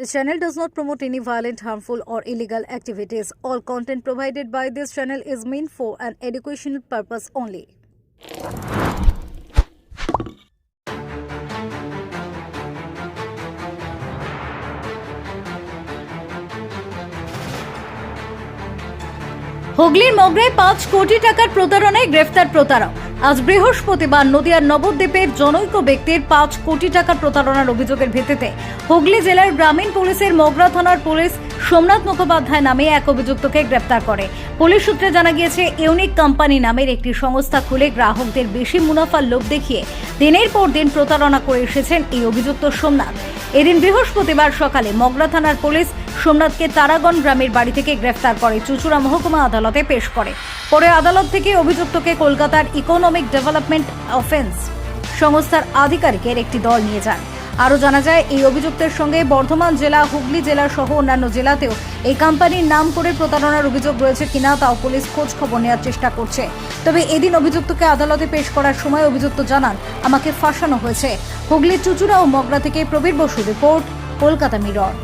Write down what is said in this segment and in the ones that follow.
This channel does not promote any violent, harmful, or illegal activities. All content provided by this channel is meant for an educational purpose only. হুগলির মগরায় পাঁচ কোটি টাকার প্রতারণায় গ্রেফতার প্রতারক আজ বৃহস্পতিবার নদিয়ার নবদ্বীপের জনৈক ব্যক্তির পাঁচ কোটি টাকা প্রতারণার অভিযোগের ভিত্তিতে হুগলি জেলার গ্রামীণ পুলিশের মগরা থানার পুলিশ সোমনাথ মুখোপাধ্যায় নামে এক অভিযুক্তকে গ্রেপ্তার করে। পুলিশ সূত্রে জানা গিয়েছে, ইউনিক কোম্পানি নামের একটি সংস্থা খুলে গ্রাহকদের বেশি মুনাফার লোভ দেখিয়ে দিনের পর দিন প্রতারণা করে এসেছেন এই অভিযুক্ত সোমনাথ। এদিন বৃহস্পতিবার সকালে মগরা থানার পুলিশ সোমনাথকে তারাগণ গ্রামের বাড়ি থেকে গ্রেফতার করে। চুচুড়া মহকুমা আদালতে পেশ করে। পরে আদালত থেকে অভিযুক্তকে কলকাতার ইকোনমিক ডেভেলপমেন্ট অফেন্স সংস্থার আধিকারিকের একটি দল নিয়ে যান। আরও জানা যায়, এই অভিযুক্তের সঙ্গে বর্ধমান জেলা, হুগলি জেলা সহ অন্যান্য জেলাতেও এই কোম্পানির নাম করে প্রতারণার অভিযোগ রয়েছে কিনা তাও পুলিশ খোঁজ খবর নেওয়ার চেষ্টা করছে। তবে এদিন অভিযুক্তকে আদালতে পেশ করার সময় অভিযুক্ত জানান, আমাকে ফাঁসানো হয়েছে। হুগলির চুচুড়া ও মগরা থেকে প্রবীর বসু রিপোর্ট, কলকাতা মিরর।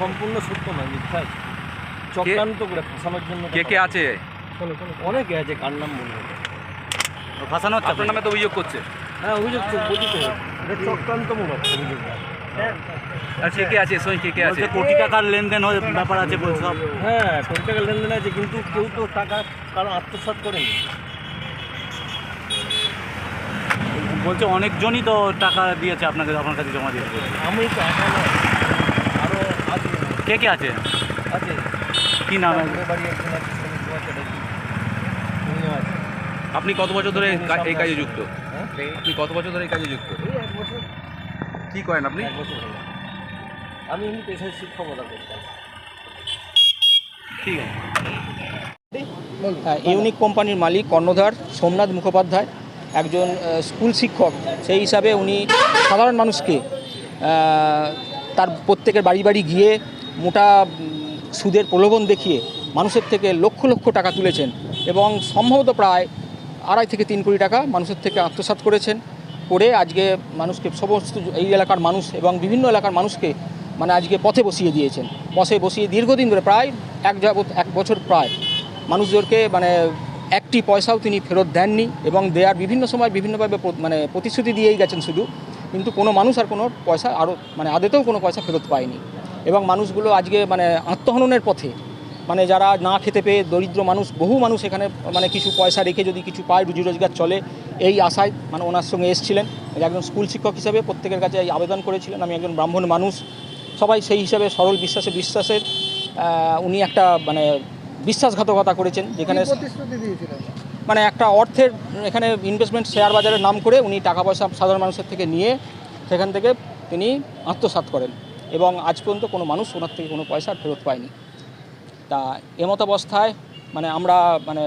সম্পূর্ণ সত্য নয় মিথ্যা আছে। চক্রান্ত করে ফাঁসানোর জন্য কে কে আছে? অনেকে আছে কার নাম হবে ফাঁসানো হচ্ছে আপনার নামে তো অভিযোগ করছে। হ্যাঁ অভিযোগ বলছি তো এটা চক্রান্তমূলক অভিযোগ। আর কে কে আছে? কে কে আছে? কোটি টাকার লেনদেন হয়ে ব্যাপার আছে বলছে হ্যাঁ কোটি টাকার লেনদেন আছে কিন্তু কেউ তো টাকা কারণ আত্মসাৎ করেনি। বলছে অনেকজনই তো টাকা দিয়েছে আপনাকে আপনার কাছে জমা দিয়েছে। আমি তো একা আছে কে কে আছে? আছে। কি নাম আপনি কত বছর ধরে এই কাজে যুক্ত? আপনি কত বছর ধরে এই কাজে যুক্ত? কি করেন আপনি? আমি এমনি পেশায় শিক্ষকতা করতাম। ঠিক আছে। হ্যাঁ, ইউনিক কোম্পানির মালিক কর্ণধার সোমনাথ মুখোপাধ্যায় একজন স্কুল শিক্ষক। সেই হিসাবে উনি সাধারণ মানুষকে তার প্রত্যেকের বাড়ি বাড়ি গিয়ে মোটা সুদের প্রলোভন দেখিয়ে মানুষের থেকে লক্ষ লক্ষ টাকা তুলেছেন এবং সম্ভবত প্রায় আড়াই থেকে তিন কোটি টাকা মানুষের থেকে আত্মসাৎ করেছেন। করে আজকে মানুষকে সমস্ত এই এলাকার মানুষ এবং বিভিন্ন এলাকার মানুষকে মানে আজকে পথে বসিয়ে দিয়েছেন। পথে বসিয়ে দীর্ঘদিন ধরে প্রায় এক যাবত এক বছর প্রায় মানুষদেরকে মানে একটি পয়সাও তিনি ফেরত দেননি এবং দেওয়ার বিভিন্ন সময় বিভিন্নভাবে মানে প্রতিশ্রুতি দিয়েই গেছেন শুধু। কিন্তু কোনো মানুষ আর কোনো পয়সা আরও মানে আদতেও কোনো পয়সা ফেরত পায়নি। এবং মানুষগুলো আজকে মানে আত্মহননের পথে মানে যারা না খেতে পেয়ে দরিদ্র মানুষ, বহু মানুষ এখানে মানে কিছু পয়সা রেখে যদি কিছু পায় রুজি রোজগার চলে, এই আশায় মানে ওনার সঙ্গে এসেছিলেন। একজন স্কুল শিক্ষক হিসাবে প্রত্যেকের কাছে এই আবেদন করেছিলেন। আমি একজন ব্রাহ্মণ মানুষ। সবাই সেই হিসাবে সরল বিশ্বাসে, বিশ্বাসের উনি একটা মানে বিশ্বাসঘাতকতা করেছেন, যেখানে মানে একটা অর্থের এখানে ইনভেস্টমেন্ট শেয়ার বাজারের নাম করে উনি টাকা পয়সা সাধারণ মানুষের থেকে নিয়ে সেখান থেকে তিনি আত্মসাৎ করেন এবং আজ পর্যন্ত কোনো মানুষ ওনার থেকে কোনো পয়সা ফেরত পায়নি। তা এমত অবস্থায় মানে আমরা মানে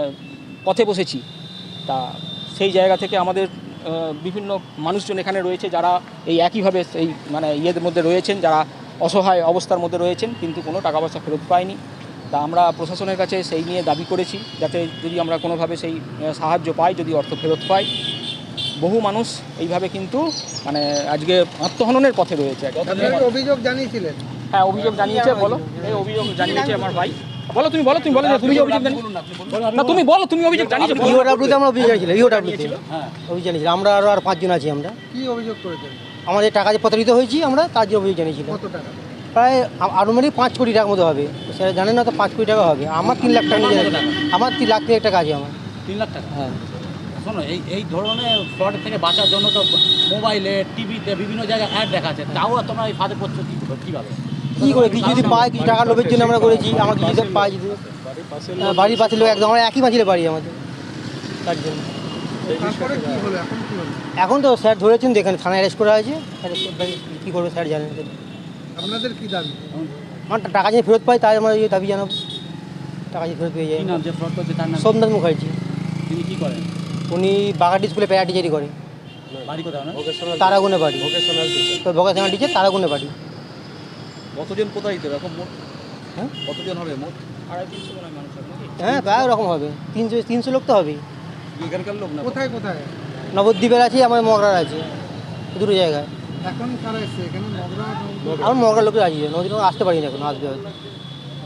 পথে বসেছি। তা সেই জায়গা থেকে আমাদের বিভিন্ন মানুষজন এখানে রয়েছে যারা এই একইভাবে এই মানে ইয়েদের মধ্যে রয়েছেন, যারা অসহায় অবস্থার মধ্যে রয়েছেন, কিন্তু কোনো টাকা পয়সা ফেরত পায়নি। তা আমরা প্রশাসনের কাছে সেই নিয়ে দাবি করেছি যাতে যদি আমরা কোনোভাবে সেই সাহায্য পাই যদি অর্থ ফেরত পাই। বহু মানুষ এইভাবে কিন্তু মানে আজকে আত্মহননের পথে রয়েছে। আর অভিযোগ জানিয়েছিলেন। হ্যাঁ অভিযোগ জানিয়েছে বলো। এই অভিযোগ জানিয়েছে আমার ভাই। বলো তুমি বলো তুমি বলো তুমি অভিযোগ না তুমি বলো তুমি অভিযোগ জানিয়েছো। বলো। ইওডাব্লিউতে আমরা অভিযোগ জানিয়েছিলাম ইওডাব্লিউতে হ্যাঁ। অভিযোগ জানিয়েছিলাম। আমরা আরও আর পাঁচজন আছি আমরা। কি অভিযোগ করেছেন? আমাদের টাকা যে প্রতারিত হয়েছি আমরা তার যে অভিযোগ জানিয়েছিলাম। কত টাকা? প্রায় আনুমানিক পাঁচ কোটি টাকার মতো হবে। সেটা জানেন না তো পাঁচ কোটি টাকা হবে। আমার তিন লাখ টাকা নিজের আমার তিন লাখ টাকা আছে আমার। তিন লাখ টাকা? হ্যাঁ। শোনো এই এই ধরনের ফ্রড থেকে বাঁচার জন্য তো মোবাইলে টিভিতে বিভিন্ন জায়গায় অ্যাড দেখাচ্ছে তাও আর তোমরা এই ফাঁদে পড়ছো কি কীভাবে কী করে? কিছু যদি পাই কিছু টাকা লোভের জন্য আমরা করেছি আমার কিছু যদি পাই যদি হ্যাঁ, বাড়ির পাশে লোক একদম আমরা একই পাঁচিলে বাড়ি আমাদের। তার জন্য। এখন তো স্যার ধরেছেন দেখেন থানায় অ্যারেস্ট করা হয়েছে। কী করবে স্যার জানেন? আপনাদের কি দাবি? আমার টাকা যদি ফেরত পাই তাই আমরা এই দাবি জানাব টাকা যদি ফেরত পেয়ে কি যায় নাম যে ফ্রড করছে তার নাম সোমনাথ মুখার্জি। তিনি কি করেন? উনি বাগাটি স্কুলে প্যারা টিচারই করে। বাড়ি কোথাও না তারাগুনে বাড়ি। তো ভোকেশনাল টিচার তারাগুনে বাড়ি। কতজন প্রতারিত এরকম মোট? হ্যাঁ? কতজন হবে মোট? হ্যাঁ প্রায় ওরকম হবে। তিনশো তিনশো লোক তো হবেই। এখানকার লোক না? কোথায় কোথায়? নবদ্বীপের আছে আমার মগরার আছে। দুটো জায়গায়। এখন কারা এসছে? এখানে মগরা। আমার মগরার লোকের আছে নদীর আসতে পারি না এখন আসবে হয়তো।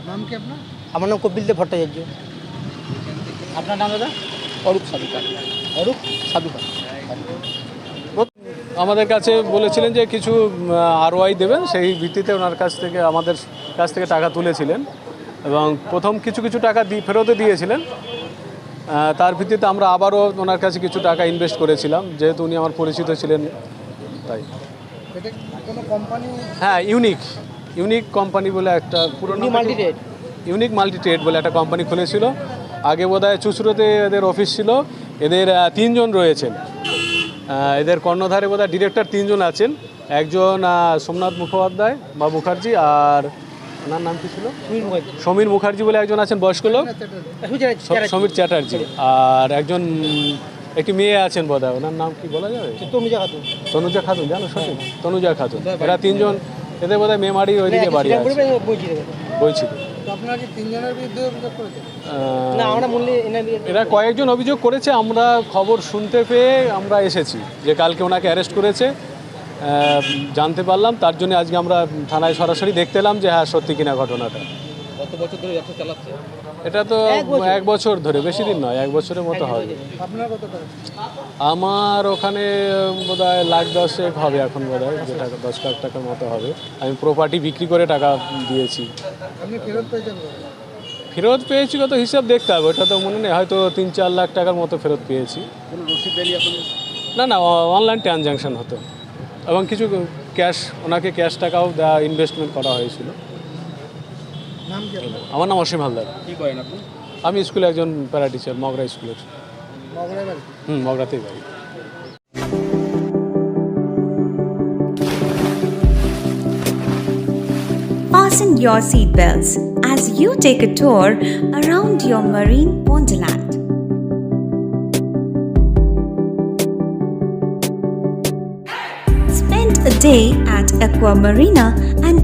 নাম কি আপনার? আমার নাম কপিল দেব ভট্টাচার্য। আপনার নাম দাদা? অরূপ সাবিকা অরূপ সাবিকা আমাদের কাছে বলেছিলেন যে কিছু আরওয়াই দেবেন সেই ভিত্তিতে ওনার কাছ থেকে আমাদের কাছ থেকে টাকা তুলেছিলেন এবং প্রথম কিছু কিছু টাকা দি ফেরতও দিয়েছিলেন। তার ভিত্তিতে আমরা আবারও ওনার কাছে কিছু টাকা ইনভেস্ট করেছিলাম যেহেতু উনি আমার পরিচিত ছিলেন তাই। হ্যাঁ ইউনিক ইউনিক কোম্পানি বলে একটা পুরনো multi rate unique multi trade বলে একটা কোম্পানি খুলেছিল। আগে বোধহয় চুচুড়োতে এদের অফিস ছিল। এদের তিনজন রয়েছেন। এদের কর্ণধারে বোধহয় ডিরেক্টর তিনজন আছেন। একজন সোমনাথ মুখোপাধ্যায় বা মুখার্জি আর ওনার নাম কি ছিল? সমীর মুখার্জি। বলে একজন আছেন বয়স্ক লোক। সমীর চ্যাটার্জি। আর একজন একটি মেয়ে আছেন বোধহয় ওনার নাম কি বলা যাবে? তনুজা খাতুন। তনুজা খাতুন জানো সঠিক? তনুজা খাতুন। এরা তিনজন এদের বোধহয় মেমারি ওইদিকে বাড়ি আছে। বলছি দেবে বলছিল তো আপনারা কি তিনজনের বিরুদ্ধে অভিযোগ করেছেন? আহ, না আমরা মূল্যে এনার এরা কয়েকজন অভিযোগ করেছে আমরা খবর শুনতে পেয়ে আমরা এসেছি যে কালকে ওনাকে অ্যারেস্ট করেছে। জানতে পারলাম তার জন্য আজকে আমরা থানায় সরাসরি দেখতে এলাম যে হ্যাঁ সত্যি কিনা ঘটনাটা। কত বছর ধরে ব্যবসা চালাচ্ছে? এটা তো এক বছর। ধরে বেশি দিন নয় এক বছরের মতো হবে। আমার ওখানে বোধ হয় লাখ দশেক হবে এখন বোধ হয় যেটা দশ লাখ টাকার মতো হবে। আমি প্রপার্টি বিক্রি করে টাকা দিয়েছি। ফেরত পেয়েছি কত হিসাব দেখতে হবে ওটা তো মনে নেই। হয়তো তিন চার লাখ টাকার মতো ফেরত পেয়েছি। না না অনলাইন ট্রানজ্যাকশন হতো। এবং কিছু ক্যাশ ওনাকে ক্যাশ টাকাও দেওয়া ইনভেস্টমেন্ট করা হয়েছিল। আমার নাম অসীম হালদার কি করেন আপনি আমি স্কুলে একজন প্যারা টিচার মগরা স্কুলের হুম মগরাতেই বাড়ি Fasten your seatbelts as you take a tour around your marine wonderland. Spend a day at Aqua Marina and